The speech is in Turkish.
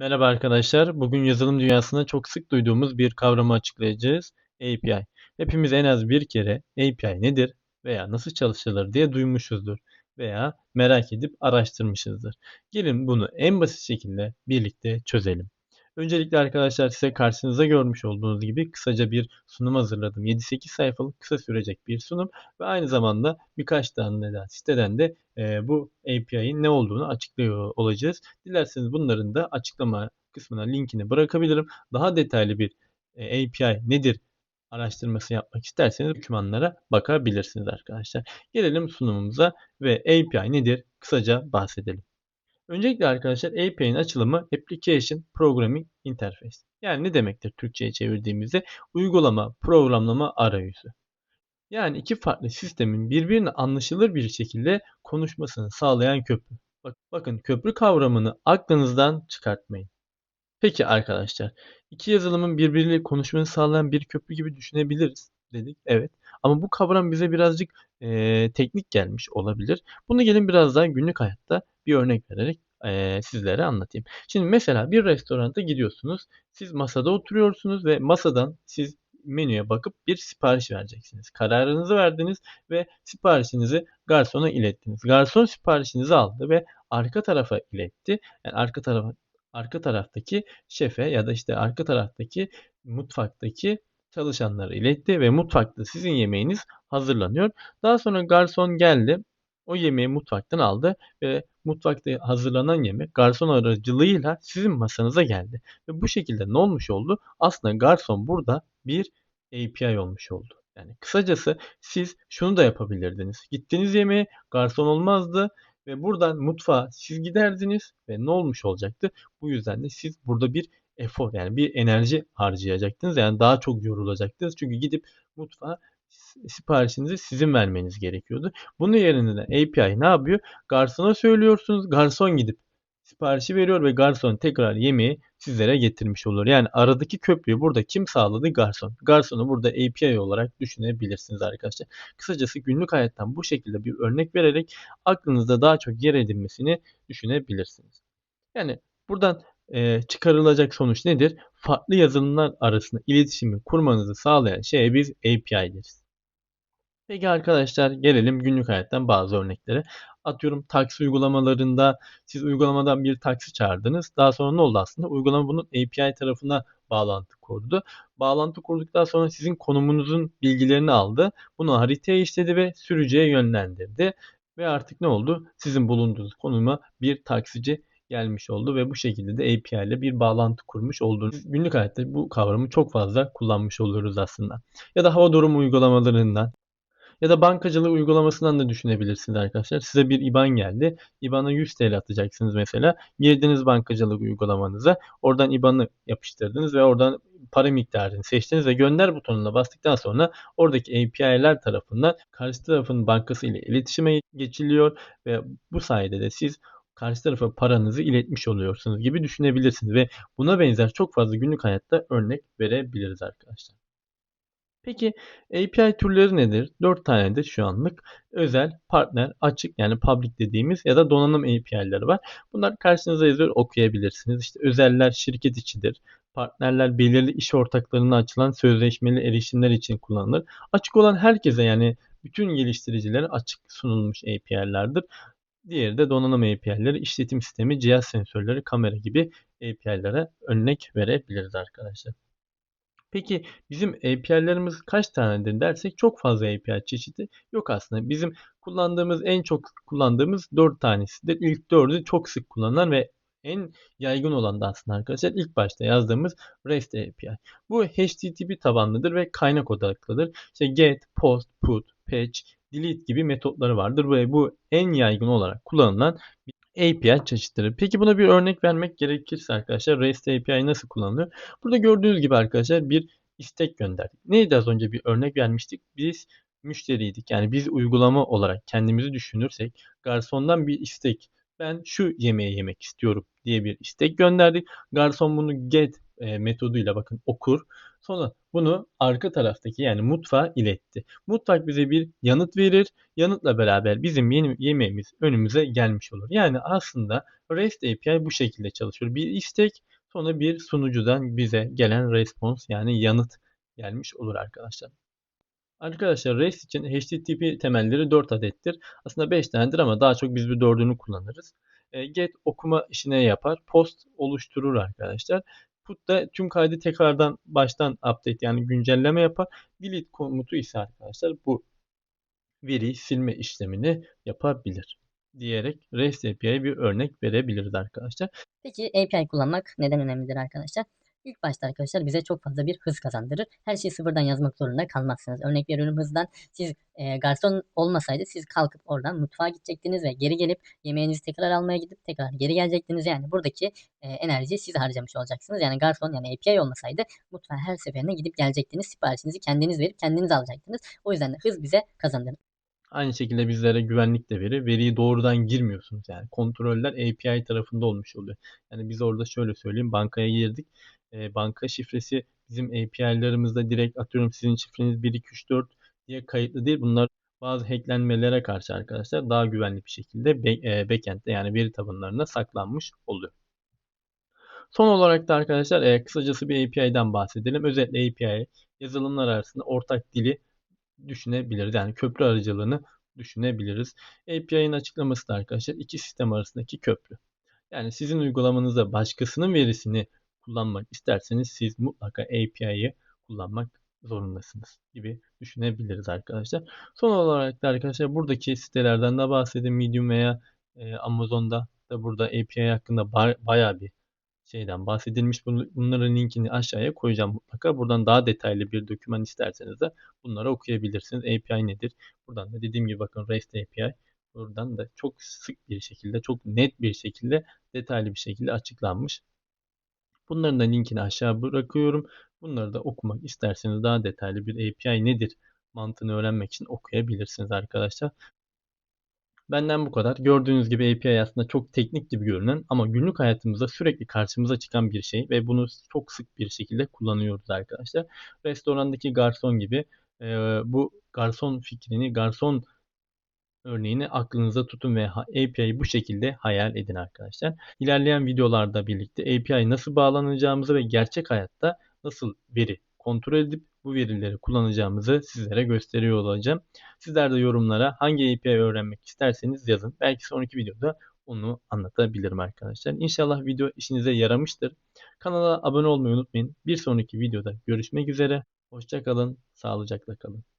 Merhaba arkadaşlar. Bugün yazılım dünyasında çok sık duyduğumuz bir kavramı açıklayacağız. API. Hepimiz en az bir kere API nedir veya nasıl çalışılır diye duymuşuzdur veya merak edip araştırmışızdır. Gelin bunu en basit şekilde birlikte çözelim. Öncelikle arkadaşlar size karşınıza görmüş olduğunuz gibi kısaca bir sunum hazırladım. 7-8 sayfalık kısa sürecek bir sunum ve aynı zamanda birkaç tane de siteden de e, bu API'nin ne olduğunu açıklıyor olacağız. Dilerseniz bunların da açıklama kısmına linkini bırakabilirim. Daha detaylı bir e, API nedir araştırması yapmak isterseniz dokümanlara bakabilirsiniz arkadaşlar. Gelelim sunumumuza ve API nedir kısaca bahsedelim. Öncelikle arkadaşlar API'nin açılımı Application Programming Interface. Yani ne demektir Türkçe'ye çevirdiğimizde? Uygulama, programlama arayüzü. Yani iki farklı sistemin birbirine anlaşılır bir şekilde konuşmasını sağlayan köprü. Bak, bakın köprü kavramını aklınızdan çıkartmayın. Peki arkadaşlar, iki yazılımın birbiriyle konuşmasını sağlayan bir köprü gibi düşünebiliriz dedik. Evet. Ama bu kavram bize birazcık e, teknik gelmiş olabilir. Bunu gelin biraz daha günlük hayatta bir örnek vererek e, sizlere anlatayım. Şimdi mesela bir restoranta gidiyorsunuz. Siz masada oturuyorsunuz ve masadan siz menüye bakıp bir sipariş vereceksiniz. Kararınızı verdiniz ve siparişinizi garsona ilettiniz. Garson siparişinizi aldı ve arka tarafa iletti. Yani arka tarafa arka taraftaki şefe ya da işte arka taraftaki mutfaktaki çalışanları iletti ve mutfakta sizin yemeğiniz hazırlanıyor. Daha sonra garson geldi. O yemeği mutfaktan aldı ve mutfakta hazırlanan yemek garson aracılığıyla sizin masanıza geldi. Ve bu şekilde ne olmuş oldu? Aslında garson burada bir API olmuş oldu. Yani kısacası siz şunu da yapabilirdiniz. Gittiğiniz yemeğe garson olmazdı ve buradan mutfağa siz giderdiniz ve ne olmuş olacaktı? Bu yüzden de siz burada bir efor yani bir enerji harcayacaktınız. Yani daha çok yorulacaktınız. Çünkü gidip mutfağa siparişinizi sizin vermeniz gerekiyordu. Bunun yerine de API ne yapıyor? Garsona söylüyorsunuz. Garson gidip siparişi veriyor ve garson tekrar yemeği sizlere getirmiş olur. Yani aradaki köprüyü burada kim sağladı? Garson. Garsonu burada API olarak düşünebilirsiniz arkadaşlar. Kısacası günlük hayattan bu şekilde bir örnek vererek aklınızda daha çok yer edinmesini düşünebilirsiniz. Yani buradan e, çıkarılacak sonuç nedir? Farklı yazılımlar arasında iletişimi kurmanızı sağlayan şeye biz API deriz. Peki arkadaşlar gelelim günlük hayattan bazı örneklere. Atıyorum taksi uygulamalarında siz uygulamadan bir taksi çağırdınız. Daha sonra ne oldu aslında? Uygulama bunun API tarafına bağlantı kurdu. Bağlantı kurduktan sonra sizin konumunuzun bilgilerini aldı. Bunu haritaya işledi ve sürücüye yönlendirdi. Ve artık ne oldu? Sizin bulunduğunuz konuma bir taksici gelmiş oldu ve bu şekilde de API ile bir bağlantı kurmuş olduğunuz günlük hayatta bu kavramı çok fazla kullanmış oluyoruz aslında. Ya da hava durumu uygulamalarından ya da bankacılık uygulamasından da düşünebilirsiniz arkadaşlar. Size bir IBAN geldi. IBAN'a 100 TL atacaksınız mesela. Girdiniz bankacılık uygulamanıza. Oradan IBAN'ı yapıştırdınız ve oradan para miktarını seçtiniz ve gönder butonuna bastıktan sonra oradaki API'ler tarafından karşı tarafın bankası ile iletişime geçiliyor ve bu sayede de siz karşı tarafa paranızı iletmiş oluyorsunuz gibi düşünebilirsiniz ve buna benzer çok fazla günlük hayatta örnek verebiliriz arkadaşlar. Peki API türleri nedir? 4 tanedir şu anlık. Özel, partner, açık yani public dediğimiz ya da donanım API'leri var. Bunlar karşınıza yazıyor okuyabilirsiniz. İşte özeller şirket içidir. Partnerler belirli iş ortaklarına açılan sözleşmeli erişimler için kullanılır. Açık olan herkese yani bütün geliştiricilere açık sunulmuş API'lerdir. Diğeri de donanım API'leri, işletim sistemi, cihaz sensörleri, kamera gibi API'lere örnek verebiliriz arkadaşlar. Peki bizim API'lerimiz kaç tanedir dersek çok fazla API çeşidi yok aslında. Bizim kullandığımız en çok kullandığımız 4 tanesidir. İlk 4'ü çok sık kullanılan ve en yaygın olan da aslında arkadaşlar ilk başta yazdığımız REST API. Bu HTTP tabanlıdır ve kaynak odaklıdır. İşte get, post, put, patch, delete gibi metotları vardır ve bu en yaygın olarak kullanılan API çeşitleri. Peki buna bir örnek vermek gerekirse arkadaşlar REST API nasıl kullanılıyor? Burada gördüğünüz gibi arkadaşlar bir istek gönderdik. Neydi az önce bir örnek vermiştik? Biz müşteriydik. Yani biz uygulama olarak kendimizi düşünürsek garsondan bir istek ben şu yemeği yemek istiyorum diye bir istek gönderdik. Garson bunu get e, metoduyla bakın okur. Sonra bunu arka taraftaki yani mutfağa iletti. Mutfak bize bir yanıt verir. Yanıtla beraber bizim yeni yemeğimiz önümüze gelmiş olur. Yani aslında REST API bu şekilde çalışıyor. Bir istek sonra bir sunucudan bize gelen respons yani yanıt gelmiş olur arkadaşlar. Arkadaşlar REST için HTTP temelleri 4 adettir. Aslında 5 tanedir ama daha çok biz bir 4'ünü kullanırız. E, get okuma işine yapar. Post oluşturur arkadaşlar. Put da tüm kaydı tekrardan baştan update yani güncelleme yapar. Delete komutu ise arkadaşlar bu veriyi silme işlemini yapabilir diyerek REST API'ye bir örnek verebiliriz arkadaşlar. Peki API kullanmak neden önemlidir arkadaşlar? İlk başta arkadaşlar bize çok fazla bir hız kazandırır. Her şeyi sıfırdan yazmak zorunda kalmazsınız. Örnek veriyorum hızdan siz e, garson olmasaydı siz kalkıp oradan mutfağa gidecektiniz ve geri gelip yemeğinizi tekrar almaya gidip tekrar geri gelecektiniz. Yani buradaki e, enerjiyi siz harcamış olacaksınız. Yani garson yani API olmasaydı mutfağa her seferinde gidip gelecektiniz. Siparişinizi kendiniz verip kendiniz alacaktınız. O yüzden de hız bize kazandırır. Aynı şekilde bizlere güvenlik de verir. Veriyi doğrudan girmiyorsunuz yani. Kontroller API tarafında olmuş oluyor. Yani biz orada şöyle söyleyeyim. Bankaya girdik. E, banka şifresi bizim API'lerimizde direkt atıyorum sizin şifreniz 1, 2, 3, 4 diye kayıtlı değil. Bunlar bazı hacklenmelere karşı arkadaşlar daha güvenli bir şekilde backend'de yani veri tabanlarında saklanmış oluyor. Son olarak da arkadaşlar e, kısacası bir API'den bahsedelim. Özellikle API yazılımlar arasında ortak dili düşünebiliriz. Yani köprü aracılığını düşünebiliriz. API'nin açıklaması da arkadaşlar iki sistem arasındaki köprü. Yani sizin uygulamanızda başkasının verisini kullanmak isterseniz siz mutlaka API'yi kullanmak zorundasınız gibi düşünebiliriz arkadaşlar. Son olarak da arkadaşlar buradaki sitelerden de bahsedeyim. Medium veya e, Amazon'da da burada API hakkında bayağı bir şeyden bahsedilmiş. Bunların linkini aşağıya koyacağım mutlaka. Buradan daha detaylı bir doküman isterseniz de bunları okuyabilirsiniz. API nedir? Buradan da dediğim gibi bakın REST API. Buradan da çok sık bir şekilde, çok net bir şekilde, detaylı bir şekilde açıklanmış. Bunların da linkini aşağı bırakıyorum. Bunları da okumak isterseniz daha detaylı bir API nedir mantığını öğrenmek için okuyabilirsiniz arkadaşlar. Benden bu kadar. Gördüğünüz gibi API aslında çok teknik gibi görünen ama günlük hayatımızda sürekli karşımıza çıkan bir şey ve bunu çok sık bir şekilde kullanıyoruz arkadaşlar. Restorandaki garson gibi e, bu garson fikrini, garson örneğini aklınıza tutun ve API'yi bu şekilde hayal edin arkadaşlar. İlerleyen videolarda birlikte API nasıl bağlanacağımızı ve gerçek hayatta nasıl veri kontrol edip bu verileri kullanacağımızı sizlere gösteriyor olacağım. Sizler de yorumlara hangi API öğrenmek isterseniz yazın. Belki sonraki videoda onu anlatabilirim arkadaşlar. İnşallah video işinize yaramıştır. Kanala abone olmayı unutmayın. Bir sonraki videoda görüşmek üzere. Hoşçakalın, sağlıcakla kalın.